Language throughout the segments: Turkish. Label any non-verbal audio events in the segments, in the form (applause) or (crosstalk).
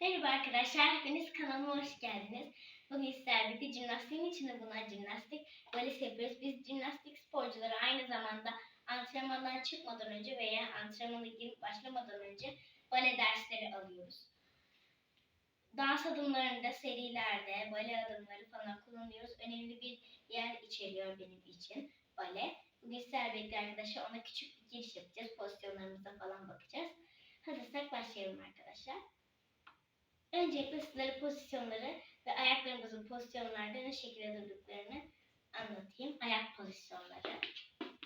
Merhaba arkadaşlar, hepiniz kanalıma hoş geldiniz. Bugün sizlerle birlikte jimnastiğin içinde bulunan jimnastik balesi yapıyoruz. Biz jimnastik sporcuları aynı zamanda antrenmandan çıkmadan önce veya antrenmana girip başlamadan önce bale dersleri alıyoruz. Dans adımlarında, serilerde, bale adımları falan kullanıyoruz. Önemli bir yer içeriyor benim için bale. Bugün sizlerle birlikte arkadaşlar ona küçük bir giriş yapacağız. Pozisyonlarımıza falan bakacağız. Hazırsak başlayalım arkadaşlar. Öncelikle sizlere pozisyonları ve ayaklarımızın pozisyonlarda ne şekilde durduklarını anlatayım. Ayak pozisyonları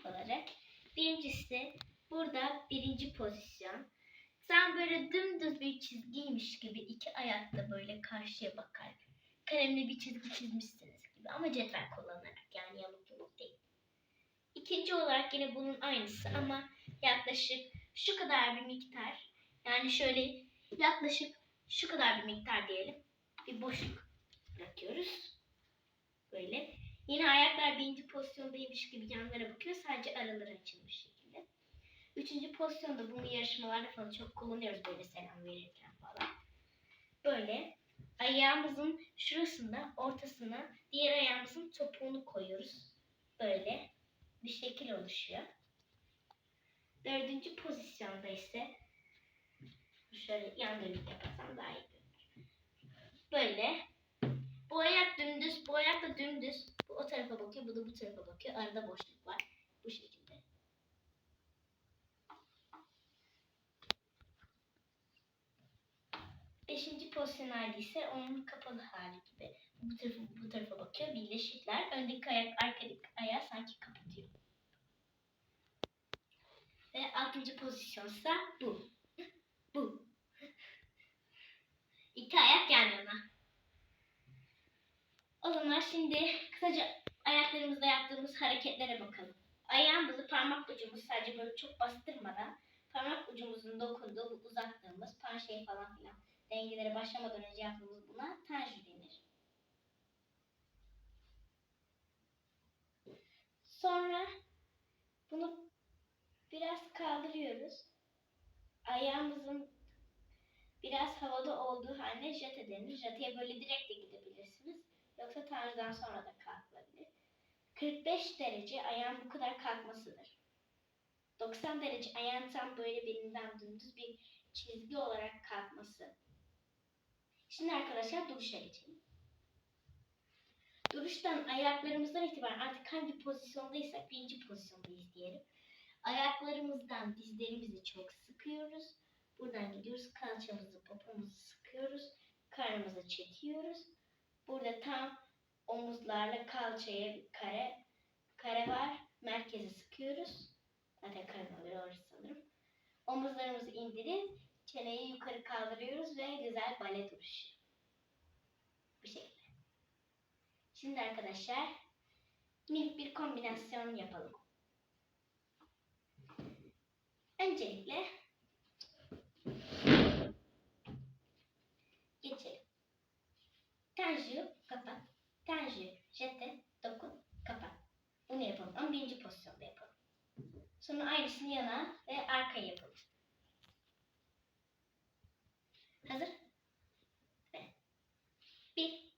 olarak. Birincisi burada birinci pozisyon. Sen böyle dümdüz bir çizgiymiş gibi iki ayakta böyle karşıya bakar. Kalemle bir çizgi çizmişsiniz gibi ama cetvel kullanarak yani yamuk yumuk değil. İkinci olarak yine bunun aynısı ama yaklaşık şu kadar bir miktar. Yani şöyle yaklaşık şu kadar bir miktar diyelim. Bir boşluk bırakıyoruz. Böyle. Yine ayaklar birinci pozisyondaymış gibi yanlara bakıyor. Sadece araları açılmış şekilde. Üçüncü pozisyonda bunu yarışmalarda falan çok kullanıyoruz böyle selam verirken falan. Böyle ayağımızın şurasında ortasına diğer ayağımızın topuğunu koyuyoruz. Böyle bir şekil oluşuyor. Dördüncü pozisyonda ise şöyle yan dönük yaparsam daha iyi görünür. Böyle. Bu ayak dümdüz, bu ayak da dümdüz. Bu o tarafa bakıyor, bu da bu tarafa bakıyor. Arada boşluk var. Bu şekilde. Beşinci pozisyon hali ise onun kapalı hali gibi. Bu tarafa, bu tarafa bakıyor. Birleşikler. Öndeki ayak, arkadaki ayağı sanki kapatıyor. Ve altıncı pozisyonsa bu. Bu. İki ayak yan yana. O zaman şimdi kısaca ayaklarımızda yaptığımız hareketlere bakalım. Ayağımızı parmak ucumuz sadece böyle çok bastırmadan parmak ucumuzun dokunduğu bu uzattığımız panşeyi falan filan dengelere başlamadan önce yaptığımız buna tanju denir. Sonra bunu biraz kaldırıyoruz. Ayağımızın biraz havada olduğu haline jete denir. Jeteye böyle direkt de gidebilirsiniz. Yoksa tanrıdan sonra da kalkılabilir. 45 derece ayağın bu kadar kalkmasıdır. 90 derece ayağın tam böyle belinden dümdüz bir çizgi olarak kalkması. Şimdi arkadaşlar duruşa geçelim. Duruştan ayaklarımızdan itibaren artık hangi pozisyondaysak birinci pozisyondayız diyelim. Ayaklarımızdan dizlerimizi çok sıkıyoruz. Buradan gidiyoruz. Kalçamızı, popomuzu sıkıyoruz. Karnımızı çekiyoruz. Burada tam omuzlarla kalçaya bir kare kare var. Merkezi sıkıyoruz. Zaten karın oluyor orası sanırım. Omuzlarımızı indirip çeneyi yukarı kaldırıyoruz ve güzel bale duruşu. Bu şekilde. Şimdi arkadaşlar minik bir kombinasyon yapalım. Öncelikle geçelim. Tanju kapat. Tanju jete dokun kapat. Bunu yapalım ama pozisyonda yapalım. Sonra aynısını yana ve arkaya yapalım. Hazır? Ve bir,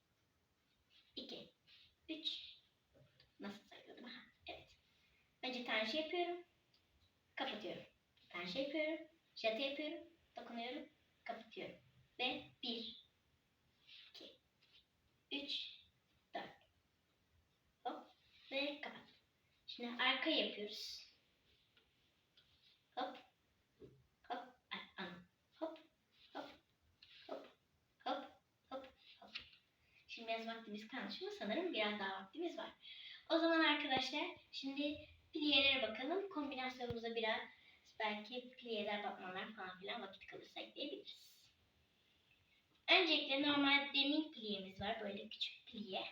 iki, üç. Nasıl sayıyordum? Ha, evet. Önce tanju yapıyorum. Kapatıyorum. Tanju yapıyorum. Jete yapıyorum. Dokunuyorum. Kapatıyorum. Ve bir, iki, üç, dört. Hop ve kapat. Şimdi arka yapıyoruz. Hop. Hop. An. Hop. Hop. Hop. Hop. Hop. Şimdi biraz vaktimiz kalmış mı? Sanırım biraz daha vaktimiz var. O zaman arkadaşlar şimdi plielere bakalım. Kombinasyonumuza biraz belki pliyeler, batmanlar falan filan vakit kalırsa ekleyebiliriz. Öncelikle normal demin pliemiz var. Böyle küçük pliye.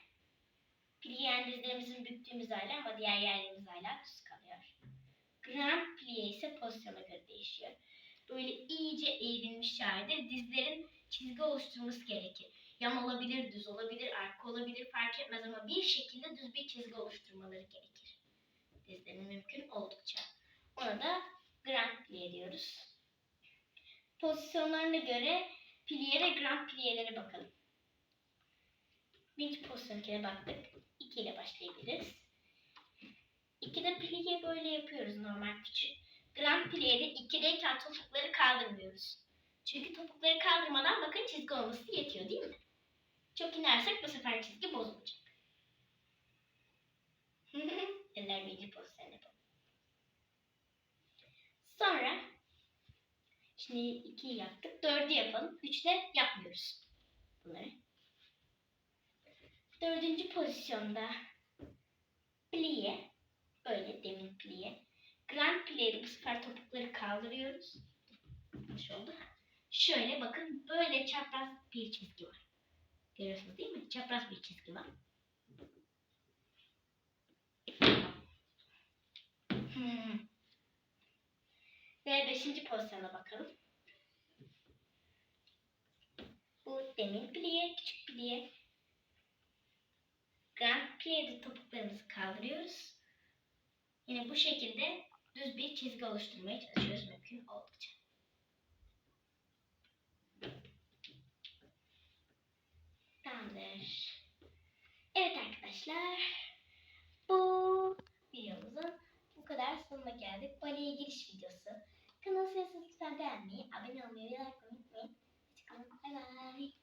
Pliye yani dizlerimizin büktüğümüz hali ama diğer yerlerimiz hala düz kalıyor. Grand pliye ise pozisyona göre değişiyor. Böyle iyice eğrilmiş halde dizlerin çizgi oluşturması gerekir. Yan olabilir, düz olabilir, arka olabilir fark etmez ama bir şekilde düz bir çizgi oluşturmaları gerekir. Dizlerin mümkün oldukça. Ona da Diyoruz. Pozisyonlarına göre pliye ve grand plielere bakalım. Birinci pozisyona baktık. 2 ile başlayabiliriz. 2'de pliye böyle yapıyoruz normal küçük. Grand pliede 2'deyken topukları kaldırmıyoruz. Çünkü topukları kaldırmadan bakın çizgi olması yetiyor değil mi? Çok inersek bu sefer çizgi bozulacak. (laughs) Eller birinci pozisyon yapalım. Sonra şimdi 2'yi yaptık. 4'ü yapalım. 3'te yapmıyoruz bunları. Dördüncü pozisyonda pliye böyle demin pliye. Grand pliye'de bu sefer topukları kaldırıyoruz. Nasıl oldu? Şöyle bakın böyle çapraz bir çizgi var. Görüyorsunuz değil mi? Çapraz bir çizgi var. Hmm. Beşinci pozisyona bakalım. Bu demin pliye, küçük pliye. Grand pliye'de topuklarımızı kaldırıyoruz. Yine bu şekilde düz bir çizgi oluşturmaya çalışıyoruz mümkün oldukça. Tamamdır. Evet arkadaşlar. Bu videomuzun bu kadar sonuna geldik. Baleye giriş videosu. 可能性されあみ、あべのみびらくみみ。しかも、バイバイ。